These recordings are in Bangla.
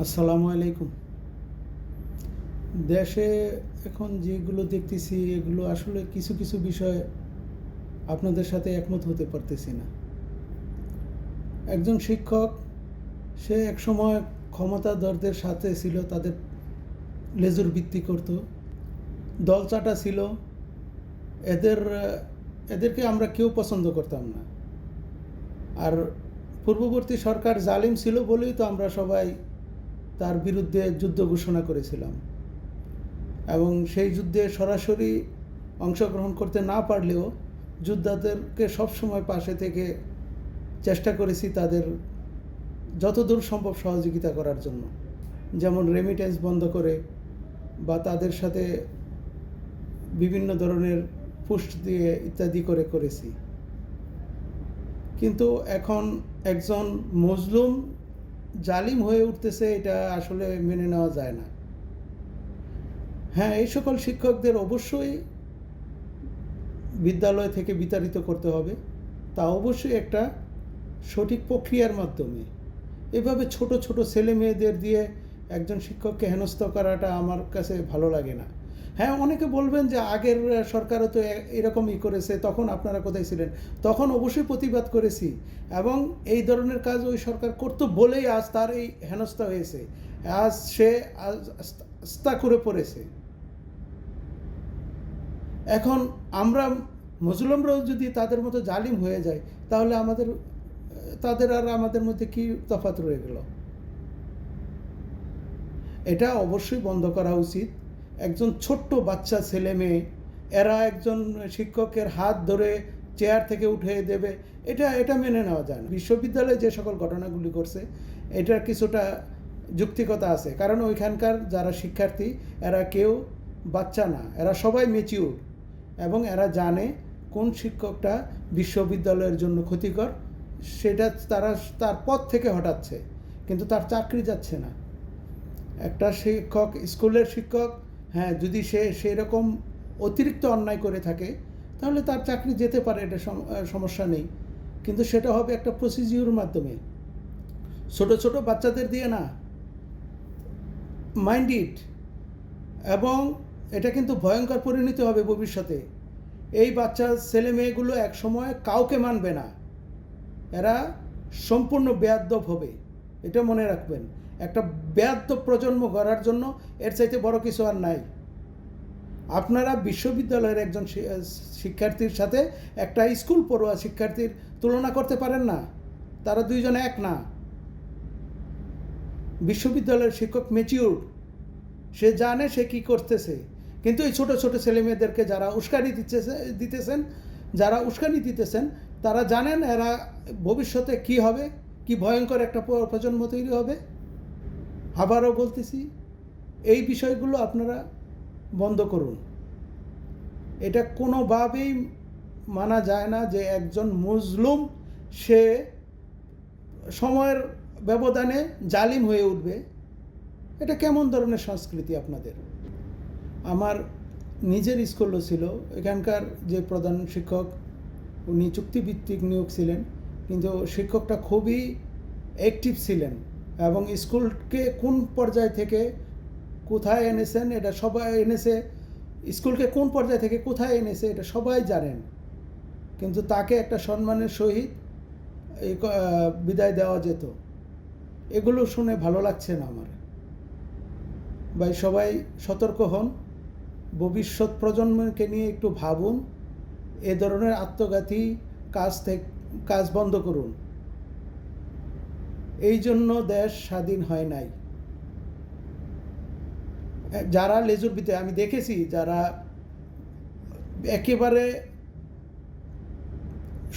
আসসালামু আলাইকুম। দেশে এখন যেগুলো দেখতেছি, এগুলো আসলে কিছু কিছু বিষয় আপনাদের সাথে একমত হতে পারতেছি না। একজন শিক্ষক, সে একসময় ক্ষমতাধরদের সাথে ছিল, তাদের লেজুর ভিত্তি করত দলচাটা ছিল, এদের, এদেরকে আমরা কেউ পছন্দ করতাম না। আর পূর্ববর্তী সরকার জালিম ছিল বলেই তো আমরা সবাই তার বিরুদ্ধে যুদ্ধ ঘোষণা করেছিলাম। এবং সেই যুদ্ধে সরাসরি অংশগ্রহণ করতে না পারলেও যোদ্ধাদেরকে সবসময় পাশে থেকে চেষ্টা করেছি তাদের যতদূর সম্ভব সহযোগিতা করার জন্য। যেমন রেমিটেন্স বন্ধ করে বা তাদের সাথে বিভিন্ন ধরনের পুষ্ট দিয়ে ইত্যাদি করে করেছি। কিন্তু এখন একজন মজলুম জালিম হয়ে উঠতেছে, এটা আসলে মেনে নেওয়া যায় না। হ্যাঁ এই সকল শিক্ষকদের অবশ্যই বিদ্যালয় থেকে বিতাড়িত করতে হবে। তা অবশ্যই একটা সঠিক প্রক্রিয়ার মাধ্যমে। এভাবে ছোট ছোট ছেলে মেয়েদের দিয়ে একজন শিক্ষককে হেনস্থ করাটা আমার কাছে ভালো লাগে না। হ্যাঁ অনেকে বলবেন যে আগের সরকারও তো এরকমই করেছে, তখন আপনারা কোথায় ছিলেন? তখন অবশ্যই প্রতিবাদ করেছি এবং এই ধরনের কাজ ওই সরকার করতো বলেই আজ তার এই হেনস্থা হয়েছে। আজ সে আস্তা- করে পড়েছে। এখন আমরা মুসলিমরাও যদি তাদের মতো জালিম হয়ে যায়, তাহলে আমাদের তাদের আর আমাদের মধ্যে কি তফাৎ রয়ে গেল? এটা অবশ্যই বন্ধ করা উচিত। একজন ছোট্ট বাচ্চা ছেলে মেয়ে, এরা একজন শিক্ষকের হাত ধরে চেয়ার থেকে উঠে দেবে, এটা এটা মেনে নেওয়া যায় না। বিশ্ববিদ্যালয়ে যে সকল ঘটনাগুলি করছে, এটার কিছুটা যুক্তিকতা আছে। কারণ ওইখানকার যারা শিক্ষার্থী, এরা কেউ বাচ্চা না, এরা সবাই মেচিউর এবং এরা জানে কোন শিক্ষকটা বিশ্ববিদ্যালয়ের জন্য ক্ষতিকর, সেটা তারা, তার পথ থেকে হটাচ্ছে, কিন্তু তার চাকরি যাচ্ছে না। একটা শিক্ষক, স্কুলের শিক্ষক হ্যাঁ যদি সে সেরকম অতিরিক্ত অন্যায় করে থাকে, তাহলে তার চাকরি যেতে পারে, এটা সমস্যা নেই। কিন্তু সেটা হবে একটা প্রসিজিওর মাধ্যমে। ছোট ছোট বাচ্চাদের দিয়ে না। মাইন্ড ইট এবং এটা কিন্তু ভয়ঙ্কর পরিণত হবে ভবিষ্যতে। এই বাচ্চা, ছেলে মেয়েগুলো এক সময় কাউকে মানবে না। এরা সম্পূর্ণ বেয়াদ্দব হবে। এটা মনে রাখবেন। একটা বেয়াদ্দব প্রজন্ম গড়ার জন্য এর চাইতে বড় কিছু আর নাই। আপনারা বিশ্ববিদ্যালয়ের একজন শিক্ষার্থীর সাথে একটা স্কুল পড়ুয়া শিক্ষার্থীর তুলনা করতে পারেন না। তারা দুইজন এক না। বিশ্ববিদ্যালয়ের শিক্ষক মেচিউর সে জানে সে কি করতেছে। কিন্তু এই ছোট ছোট ছেলে মেয়েদেরকে যারা উস্কানি দিতেছে, দিতেছেন, যারা উস্কানি দিতেছেন, তারা জানেন এরা ভবিষ্যতে কি হবে, কি ভয়ঙ্কর একটা প্রজন্ম তৈরি হবে। আবারও বলতেছি, এই বিষয়গুলো আপনারা বন্ধ করুন। এটা কোনোভাবেই মানা যায় না যে একজন মুসলুম সে সময়ের ব্যবধানে জালিম হয়ে উঠবে। এটা কেমন ধরনের সংস্কৃতি আপনাদের? আমার নিজের স্কুলও ছিল, এখানকার যে প্রধান শিক্ষক, উনি চুক্তিভিত্তিক নিয়োগ ছিলেন, কিন্তু শিক্ষকটা খুবই অ্যাক্টিভ ছিলেন। এবং স্কুলকে কোন পর্যায় থেকে কোথায় এনেছেন, এটা সবাই এনেছে, স্কুলকে কোন পর্যায় থেকে কোথায় এনেছে, এটা সবাই জানেন। কিন্তু তাকে একটা সম্মানের সহিত এই বিদায় দেওয়া যেত। এগুলো শুনে ভালো লাগছে না আমার। ভাই, সবাই সতর্ক হন। ভবিষ্যৎ প্রজন্মকে নিয়ে একটু ভাবুন। এ ধরনের আত্মঘাতী কাজ থেকে, কাজ বন্ধ করুন। এই জন্য দেশ স্বাধীন হয় নাই। যারা লেজুর ভিতরে, আমি দেখেছি যারা একেবারে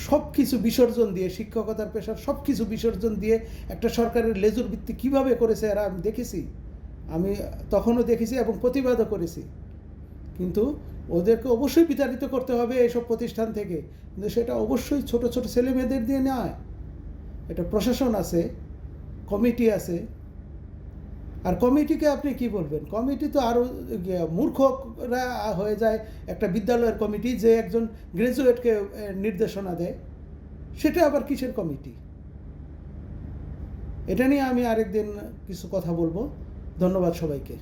সব কিছু বিসর্জন দিয়ে, শিক্ষকতার পেশার সব কিছু বিসর্জন দিয়ে একটা সরকারের লেজুর ভিত্তি কীভাবে করেছে এরা আমি দেখেছি। আমি তখনও দেখেছি এবং প্রতিবাদও করেছি। কিন্তু ওদেরকে অবশ্যই বিতাড়িত করতে হবে এইসব প্রতিষ্ঠান থেকে। কিন্তু সেটা অবশ্যই ছোট ছোট ছেলে মেয়েদের দিয়ে নয়। এটা প্রশাসন আছে। কমিটি আছে। আর কমিটিকে আপনি কি বলবেন? কমিটি তো আরও মূর্খরা হয়ে যায় একটা বিদ্যালয়ের কমিটি যে একজন গ্রাজুয়েটকে নির্দেশনা দেয়। সেটা আবার কিসের কমিটি? এটা নিয়ে আমি আরেকদিন কিছু কথা বলব। ধন্যবাদ সবাইকে।